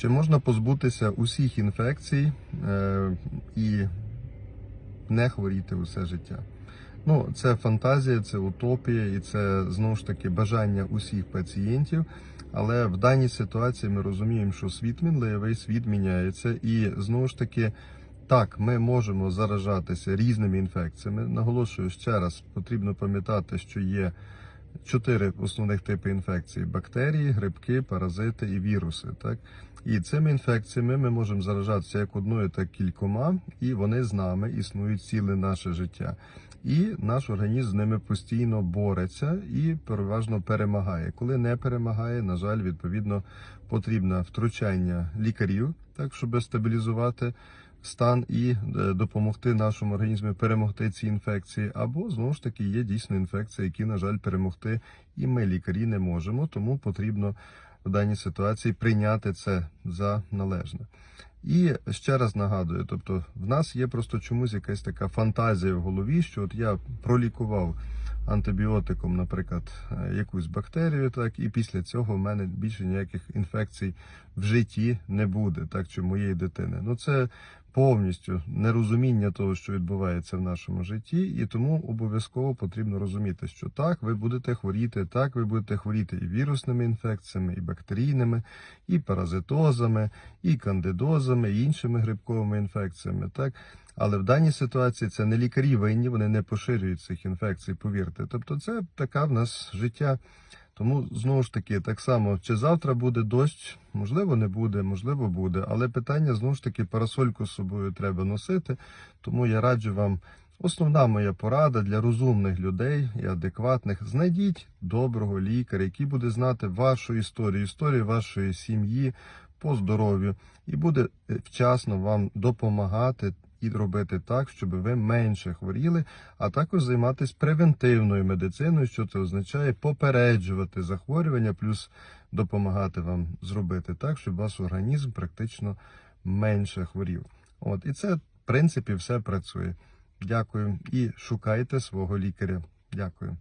Чи можна позбутися усіх інфекцій е, і не хворіти усе життя? Ну, це фантазія, це утопія, і це знову ж таки бажання усіх пацієнтів. Але в даній ситуації ми розуміємо, що світ мінливий, світ міняється, і знову ж таки. Так, ми можемо заражатися різними інфекціями. Наголошую ще раз, потрібно пам'ятати, що є чотири основних типи інфекцій: бактерії, грибки, паразити і віруси. Так і цими інфекціями ми можемо заражатися як одною, так і кількома, і вони з нами існують ціле наше життя. І наш організм з ними постійно бореться і переважно перемагає. Коли не перемагає, на жаль, відповідно потрібне втручання лікарів, так щоб стабілізувати стан і е, допомогти нашому організму перемогти ці інфекції. Або знову ж таки є дійсно інфекції, які, на жаль, перемогти і ми лікарі не можемо. Тому потрібно в даній ситуації прийняти це за належне. І ще раз нагадую, тобто в нас є просто чомусь якась така фантазія в голові, що от я пролікував антибіотиком, наприклад, е, якусь бактерію, так і після цього в мене більше ніяких інфекцій в житті не буде, так чи моєї дитини. Ну це повністю нерозуміння того, що відбувається в нашому житті, і тому обов'язково потрібно розуміти, що так, ви будете хворіти, так, ви будете хворіти і вірусними інфекціями, і бактерійними, і паразитозами, і кандидозами, і іншими грибковими інфекціями. Так. Але в даній ситуації це не лікарі винні, вони не поширюють цих інфекцій, повірте. Тобто, це така в нас життя. Тому знову ж таки, так само, чи завтра буде дощ, можливо, не буде, можливо, буде. Але питання знову ж таки парасольку з собою треба носити. Тому я раджу вам. Основна моя порада для розумних людей і адекватних. Знайдіть доброго лікаря, який буде знати вашу історію, історію вашої сім'ї по здоров'ю, і буде е, вчасно вам допомагати і робити так, щоб ви менше хворіли, а також займатися превентивною медициною, що це означає попереджувати захворювання, плюс допомагати вам зробити так, щоб ваш організм практично менше хворів. От і це в принципі все працює. Дякую і шукайте свого лікаря. Дякую.